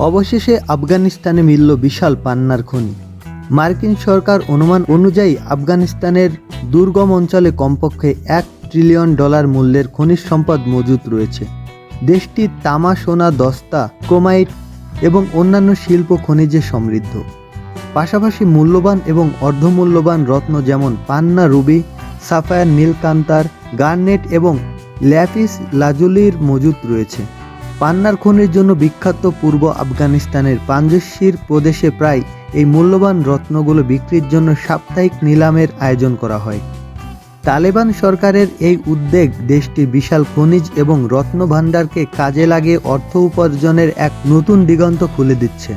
অবশেষে আফগানিস্তানে মিলল বিশাল পান্নার খনি। মার্কিন সরকার অনুমান অনুযায়ী আফগানিস্তানের দুর্গম অঞ্চলে কমপক্ষে এক ট্রিলিয়ন ডলার মূল্যের খনিজ সম্পদ মজুত রয়েছে। দেশটি তামা, সোনা, দস্তা, ক্রোমাইট এবং অন্যান্য শিল্প খনিজে সমৃদ্ধ। পাশাপাশি মূল্যবান এবং অর্ধমূল্যবান রত্ন যেমন পান্না রুবি, সাফায়ার নীলকান্তার, গার্নেট এবং ল্যাপিস লাজুলির মজুত রয়েছে। পান্নার খনির জন্য বিখ্যাত পূর্ব আফগানিস্তানের পাঞ্জশির প্রদেশে প্রায় এই মূল্যবান রত্নগুলো বিক্রির জন্য সাপ্তাহিক নিলামের আয়োজন করা হয়। তালেবান সরকারের এই উদ্যোগ দেশটির বিশাল খনিজ এবং রত্ন ভাণ্ডারকে কাজে লাগিয়ে অর্থ উপার্জনের এক নতুন দিগন্ত খুলে দিচ্ছে।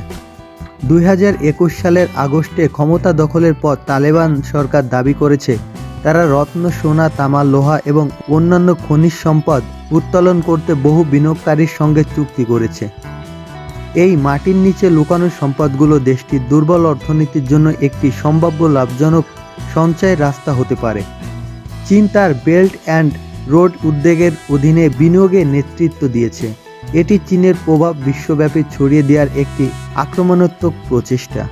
দুই হাজার একুশ সালের আগস্টে ক্ষমতা দখলের পর তালেবান সরকার দাবি করেছে তারা রত্ন, সোনা, তামা, লোহা এবং অন্যান্য খনিজ সম্পদ উত্তোলন করতে বহু বিনিয়োগকারীর সঙ্গে চুক্তি করেছে। এই মাটির নিচে লুকানো সম্পদগুলো দেশটির দুর্বল অর্থনীতির জন্য একটি সম্ভাব্য লাভজনক সঞ্চয়ের রাস্তা হতে পারে। চীন তার বেল্ট অ্যান্ড রোড উদ্যোগের অধীনে বিনিয়োগে নেতৃত্ব দিয়েছে। এটি চীনের প্রভাব বিশ্বব্যাপী ছড়িয়ে দেওয়ার একটি আক্রমণাত্মক প্রচেষ্টা।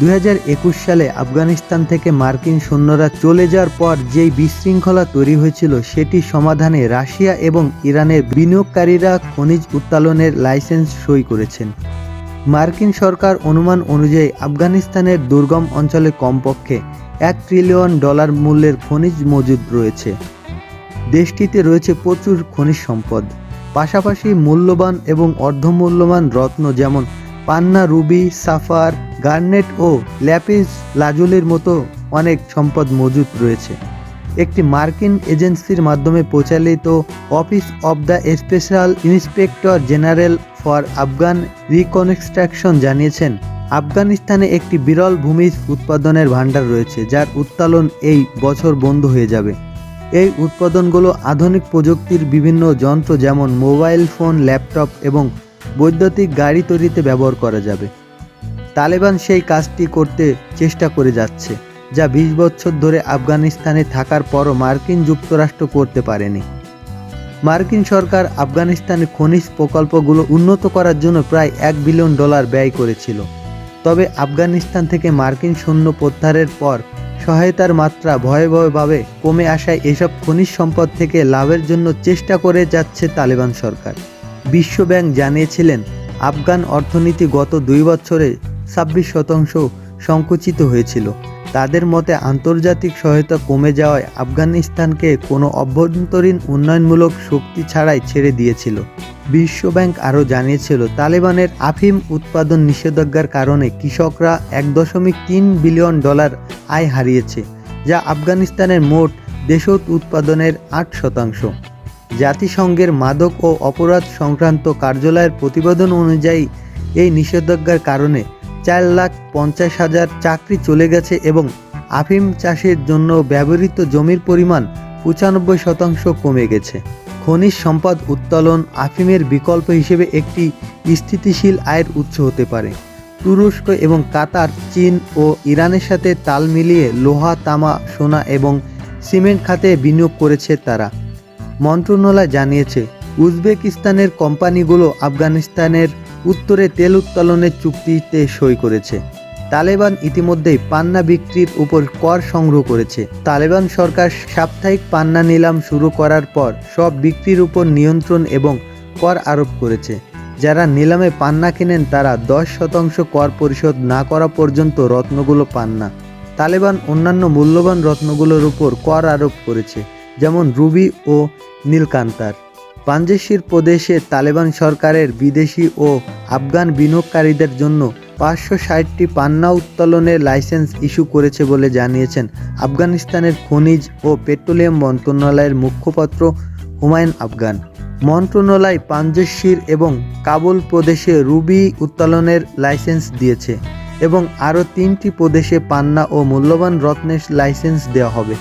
দু হাজার একুশ সালে আফগানিস্তান থেকে মার্কিন সৈন্যরা চলে যাওয়ার পর যেই বিশৃঙ্খলা তৈরি হয়েছিল, সেটি সমাধানে রাশিয়া এবং ইরানের বিনিয়োগকারীরা খনিজ উত্তোলনের লাইসেন্স সই করেছেন। মার্কিন সরকার অনুমান অনুযায়ী, আফগানিস্তানের দুর্গম অঞ্চলে কমপক্ষে এক ট্রিলিয়ন ডলার মূল্যের খনিজ মজুদ রয়েছে। দেশটিতে রয়েছে প্রচুর খনিজ সম্পদ। পাশাপাশি মূল্যবান এবং অর্ধমূল্যবান রত্ন যেমন পান্না রুবি, সাফার গার্নেট ও ল্যাপিস লাজুলির মতো অনেক সম্পদ মজুদ রয়েছে। একটি মার্কিন এজেন্সির মাধ্যমে পরিচালিত office of the special inspector general for Afghan reconstruction জানিয়েছেন, আফগানিস্তানে একটি বিরল ভূমি উৎপাদনের ভাণ্ডার রয়েছে, যার উত্তোলন এই বছর বন্ধ হয়ে যাবে। এই উৎপাদনগুলো আধুনিক প্রযুক্তির বিভিন্ন যন্ত্র যেমন মোবাইল ফোন, ল্যাপটপ এবং বৈদ্যুতিক গাড়ি তৈরিতে ব্যবহার করা যাবে। তালেবান সেই কাজটি করতে চেষ্টা করে যাচ্ছে, যা বিশ বছর ধরে আফগানিস্তানে থাকার পরও মার্কিন যুক্তরাষ্ট্র করতে পারেনি। মার্কিন সরকার আফগানিস্তানের খনিজ প্রকল্পগুলো উন্নত করার জন্য প্রায় এক বিলিয়ন ডলার ব্যয় করেছিল। তবে আফগানিস্তান থেকে মার্কিন সৈন্য প্রত্যাহারের পর সহায়তার মাত্রা ভয়াবহভাবে কমে আসায় এসব খনিজ সম্পদ থেকে লাভের জন্য চেষ্টা করে যাচ্ছে তালেবান সরকার। বিশ্বব্যাংক জানিয়েছিলেন, আফগান অর্থনীতি গত দুই বছরে ছাব্বিশ শতাংশ সংকুচিত হয়েছিল। তাদের মতে আন্তর্জাতিক সহায়তা কমে যাওয়ায় আফগানিস্তানকে কোনো অভ্যন্তরীণ উন্নয়নমূলক শক্তি ছাড়াই ছেড়ে দিয়েছিল। বিশ্বব্যাংক আরও জানিয়েছিল, তালেবানের আফিম উৎপাদন নিষেধাজ্ঞার কারণে কৃষকরা এক দশমিক তিন বিলিয়ন ডলার আয় হারিয়েছে, যা আফগানিস্তানের মোট দেশত উৎপাদনের আট শতাংশ। জাতিসংঘের মাদক ও অপরাধ সংক্রান্ত কার্যালয়ের প্রতিবেদন অনুযায়ী এই নিষেধাজ্ঞার কারণে চার লাখ পঞ্চাশ হাজার চাকরি চলে গেছে এবং আফিম চাষের জন্য ব্যবহৃত জমির পরিমাণ পঁচানব্বই শতাংশ কমে গেছে। খনিজ সম্পদ উত্তোলন আফিমের বিকল্প হিসেবে একটি স্থিতিশীল আয়ের উৎস হতে পারে। তুরস্ক এবং কাতার, চীন ও ইরানের সাথে তাল মিলিয়ে লোহা, তামা, সোনা এবং সিমেন্ট খাতে বিনিয়োগ করেছে তারা। মন্ত্রণালয় জানিয়েছে, উজবেকিস্তানের কোম্পানিগুলো আফগানিস্তানের উত্তরে তেল উত্তোলনের চুক্তিতে সই করেছে। তালেবান ইতিমধ্যেই পান্না বিক্রির উপর কর সংগ্রহ করেছে। তালেবান সরকার সাপ্তাহিক পান্না নিলাম শুরু করার পর সব বিক্রির উপর নিয়ন্ত্রণ এবং কর আরোপ করেছে। যারা নিলামে পান্না কেনেন তারা দশ শতাংশ কর পরিশোধ না করা পর্যন্ত রত্নগুলো পান না তালেবান অন্যান্য মূল্যবান রত্নগুলোর উপর কর আরোপ করেছে, যেমন রুবি ও নীলকান্তার। পাঞ্জেশির প্রদেশে তালেবান সরকারের বিদেশি ও আফগান বিনিয়োগকারীদের জন্য পাঁচশো ষাটটি পান্না উত্তোলনের লাইসেন্স ইস্যু করেছে বলে জানিয়েছেন আফগানিস্তানের খনিজ ও পেট্রোলিয়াম মন্ত্রণালয়ের মুখপাত্র হুমায়ুন আফগান। মন্ত্রণালয় পাঞ্জশির এবং কাবুল প্রদেশে রুবি উত্তোলনের লাইসেন্স দিয়েছে এবং আরও তিনটি প্রদেশে পান্না ও মূল্যবান রত্নের লাইসেন্স দেওয়া হবে।